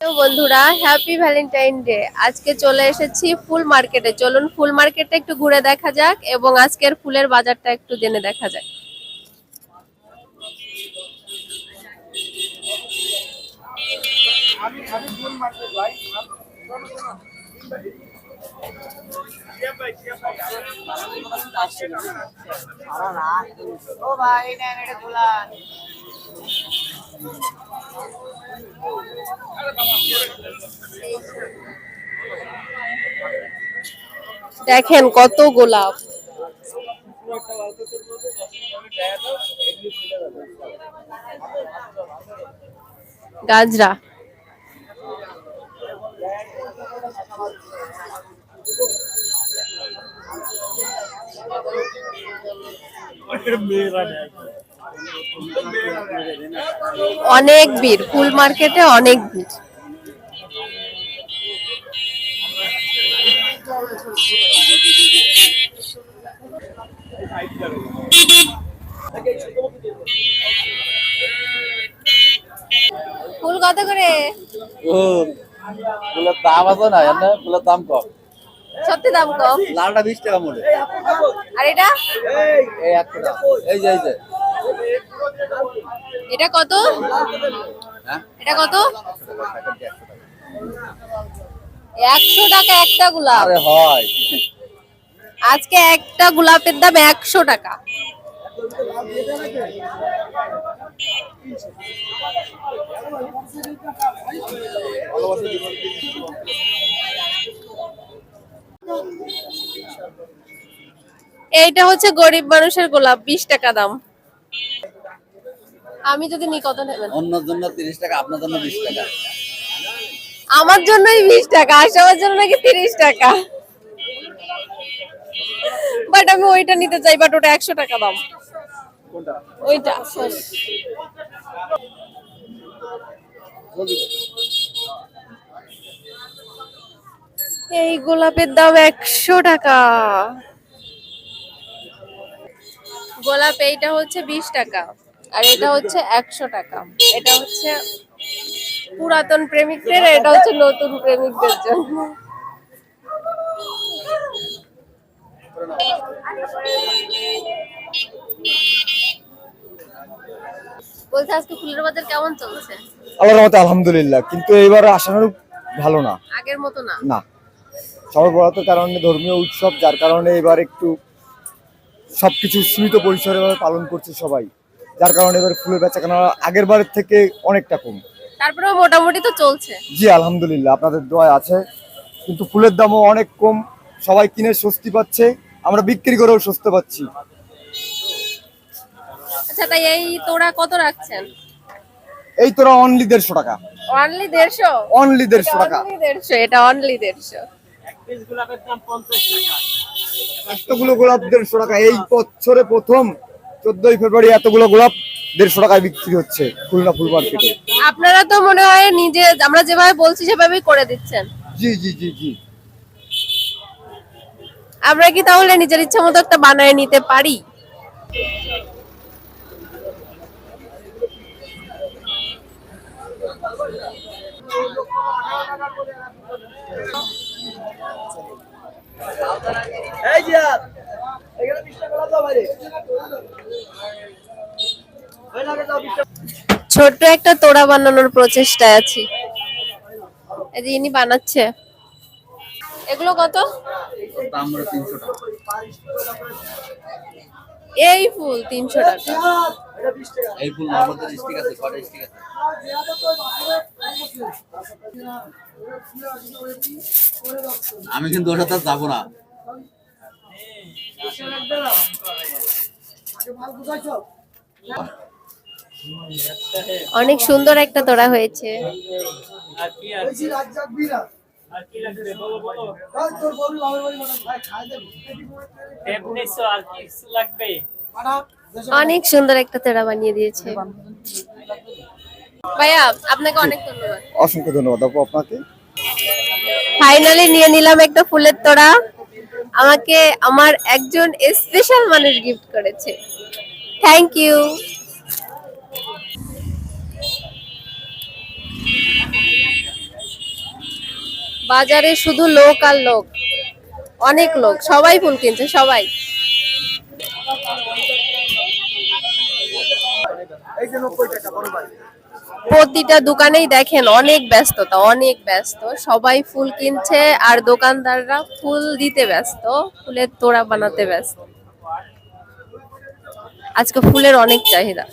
বন্ধুরা happy Valentine day আজকে চলে এসেছি ফুল মার্কেটে। চলুন ফুল মার্কেটে একটু ঘুরে দেখা যাক এবং আজকের ফুলের বাজারটা একটু জেনে দেখা যাক। ভাই দেখেন কত গোলাপ। গাজরা। অনেক ভিড় ফুল মার্কেটে অনেক ভিড়। ফুল কত করে? ফুলের দাম আছে না এমনি ফুলের দাম কম। সত্যি দাম কম? লালটা বিশ টাকা মূল্য আর এটা? এই একশো টাকা। এই যে এই যে। এটা কত? হ্যাঁ? এটা কত? একশো। টাকা একটা গোলাপ। আজকে একটা গোলাপের দাম একশো টাকা। এইটা হচ্ছে গরিব মানুষের গোলাপ বিশ টাকা দাম। আমি যদি নি কত নেবেন? অন্যর জন্য তিরিশ টাকা আপনার জন্য বিশ টাকা। আমার জন্যই বিশ টাকা আসামের জন্য নাকি তিরিশ টাকা? বাট আমি ওইটা নিতে চাই বাট ওটা একশো টাকা দাম। ওইটা এই গোলাপের দাম একশো টাকা। গোলাপ এইটা হচ্ছে বিশ টাকা। আর এটা হচ্ছে একশো টাকা। এটা হচ্ছে পুরাতন প্রেমিকদের এটা হচ্ছে নতুন প্রেমিকদের জন্য। বলছে আজকে ফুলের বাজার কেমন চলছে? আল্লাহর রহমতে আলহামদুলিল্লাহ কিন্তু আশানুরূপ ভালো না। আগের মতো না? না। কারণে ধর্মীয় উৎসব যার কারণে এবার একটু সবকিছু সীমিত পরিসরে পালন করছে সবাই। যার কারণে এবার ফুলের বেচা কেনা আগের বারের থেকে অনেকটা কম। তারপরেও মোটামুটি তো চলছে। জি আলহামদুলিল্লাহ আপনাদের দোয়া আছে। কিন্তু ফুলের দামও অনেক কম সবাই কিনে স্বস্তি পাচ্ছে আমরা বিক্রি করেও স্বস্তি পাচ্ছি। আচ্ছা তাই এই তোরা কত রাখছেন? এই তোরা অনলি দেড়শো টাকা। অনলি দেড়শো? অনলি দেড়শো টাকা। দেড়শো এটা অনলি দেড়শো। এতগুলো গোলাপ দেড়শো টাকা এই বছরে প্রথম। চোদ্দই ফেব্রুয়ারি এতগুলো গোলাপ দেড়শো টাকায় বিক্রি হচ্ছে খুলনা ফুল মার্কেটে আপনারা তো মনে হয় নিজে আমরা যেভাবে বলছি সেভাবেই করে দিচ্ছেন। জি জি জি জি। আমরা কি তাহলে নিজের ইচ্ছা মতো একটা বানায় নিতে পারি? এই জিয়াদ। ছোট্ট একটা তোড়া বানানোর প্রচেষ্টায় আছি। ইনি বানাচ্ছে। এগুলো কত? এই ফুল তিনশো টাকা। এটা 20 টাকা এই ফুল নর্মাল স্টিক আছে কটা স্টিক আছে। আমি কিন্তু সাথে যাব না। অনেক সুন্দর একটা হয়েছে। তোর দেশে অনেক সুন্দর একটা তোড়া বানিয়ে দিয়েছে। ভাইয়া আপনাকে অনেক ধন্যবাদ। অসংখ্য ধন্যবাদ আপু আপনাকে। ফাইনালি নিয়ে নিলাম একটা ফুলের তোড়া। আমাকে আমার একজন স্পেশাল মানুষ গিফট করেছে। থ্যাংক ইউ বাজারে শুধু লোক আর লোক। অনেক লোক। সবাই ফুল কিনছে, সবাই। প্রতিটা দোকানেই দেখেন অনেক ব্যস্ততা, অনেক ব্যস্ত। সবাই ফুল কিনছে আর দোকানদাররা ফুল দিতে ব্যস্ত, ফুলের তোড়া বানাতে ব্যস্ত। আজকে ফুলের অনেক চাহিদা।